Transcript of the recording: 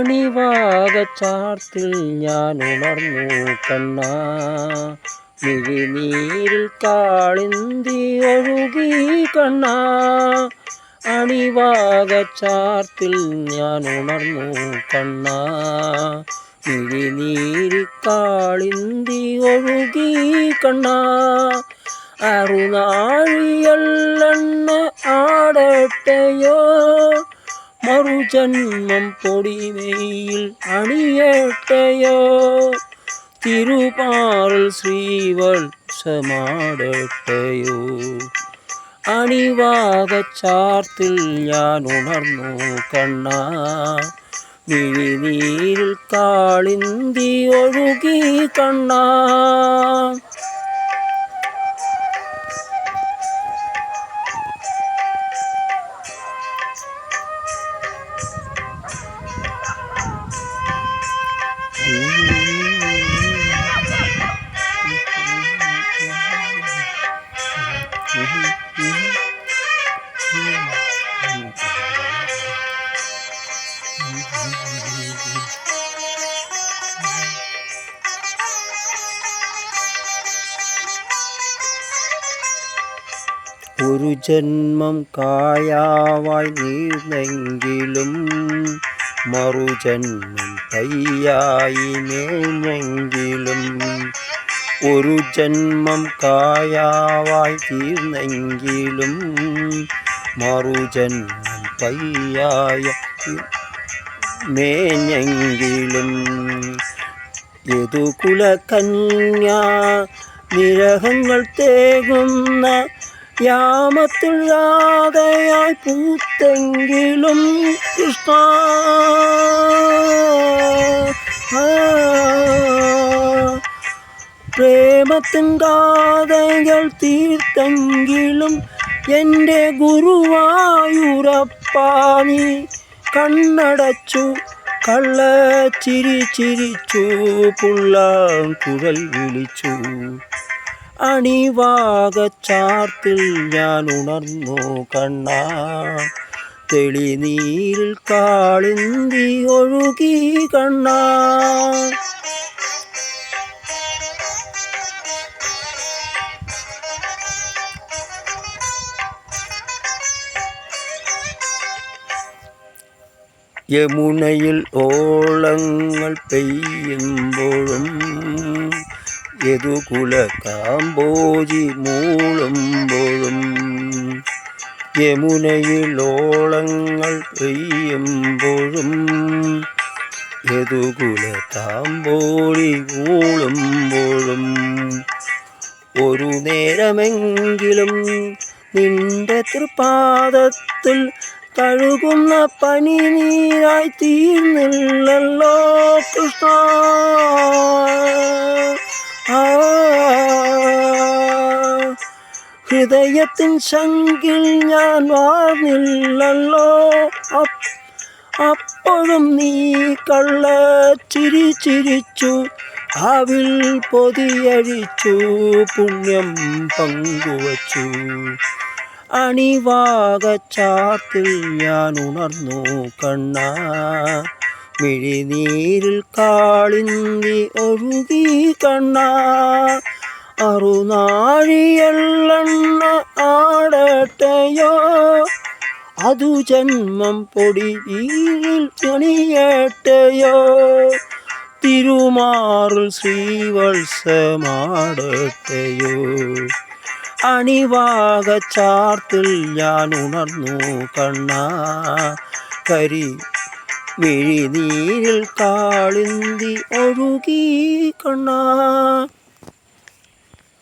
അണിവാകച്ചാർത്തിൽ ഞാൻ ഉണർന്നു കണ്ണ മിഴിനീരിൽ കാളിന്തി ഒഴുകി കണ്ണ അണിവാകച്ചാർത്തിൽ ഞാൻ ഉണർന്നു കണ്ണ മിഴിനീരിൽ കാളിന്തി ഒഴുകി കണ്ണ അറുനാഴിയല്ലെണ്ണ ആടട്ടെയോ മറുജന്മം പൊടിമയിൽ അണിയട്ടെയോ? തിരുപാറിൽ അണിവാക ചാർത്തിൽ ഞാൻ ഉണർന്നു കണ്ണാ. നീരിൽ കാളിന്തി ഒഴുകി കണ്ണാ. ഒരു ജന്മം കായാവായി നീർന്നെങ്കിലും മറുജന്മം തയ്യായി നേഞ്ഞെങ്കിലും ഒരു ജന്മം കായാവായി തീർന്നെങ്കിലും മറുജന്മം തയ്യായ മേഞ്ഞെങ്കിലും യദുകുലകന്യാ നിരഹങ്ങൾ തേകുന്ന യാമത്തിൽ രാധയായി പൂത്തെങ്കിലും കൃഷ്ണ. ആ, പ്രേമത്തിൻ ഗാഥകൾ തീർത്തെങ്കിലും എന്റെ ഗുരുവായൂരപ്പാനി കണ്ണടച്ചു കള്ള ചിരി ചിരിച്ചു പുള്ള കുഴൽ വിളിച്ചു. അണിവാകച്ചാർത്തിൽ ഞാൻ ഉണർന്നു കണ്ണാ തെളിനീരിൽ കാളിന്തി ഒഴുകി കണ്ണാ യമുനയിൽ ഓളങ്ങൾ പെയ്യുമ്പോഴും യദുകുല കാമ്പോജി മൂളുമ്പോഴും യമുനയിൽ ഓളങ്ങൾ പെയ്യുമ്പോഴും യദുകുല കാമ്പോഴി മൂളുമ്പോഴും ഒരു നേരമെങ്കിലും നിന്റെ തൃപാദത്തിൽ കഴുകുന്ന പനി നീരായി തീർന്നില്ലല്ലോ കൃഷ്ണ. ഹൃദയത്തിൻ ശങ്കിൽ ഞാൻ വാർന്നില്ലല്ലോ അപ്പോഴും നീ കള്ള ചിരി ചിരിച്ചു അവിൽ പൊതിയഴിച്ചു പുണ്യം പങ്കുവച്ചു. അണിവാകച്ചാത്തിൽ ഞാൻ ഉണർന്നു കണ്ണാ. മിഴിനീരിൽ കാളിന്തി ഒഴുകി കണ്ണ അറുനാഴിയെള്ളണ്ണ ആടട്ടയോ? അതു ജന്മം പൊടി വീരിൽ ചണിയട്ടെയോ തിരുമാറിൽ ശ്രീവത്സമാടട്ടെയോ? അണിവാകച്ചാർത്തിൽ ഞാൻ ഉണർന്നു കണ്ണ. കരി മിഴിനീരിൽ താളിന്തി ഒഴുകി കണ്ണാ.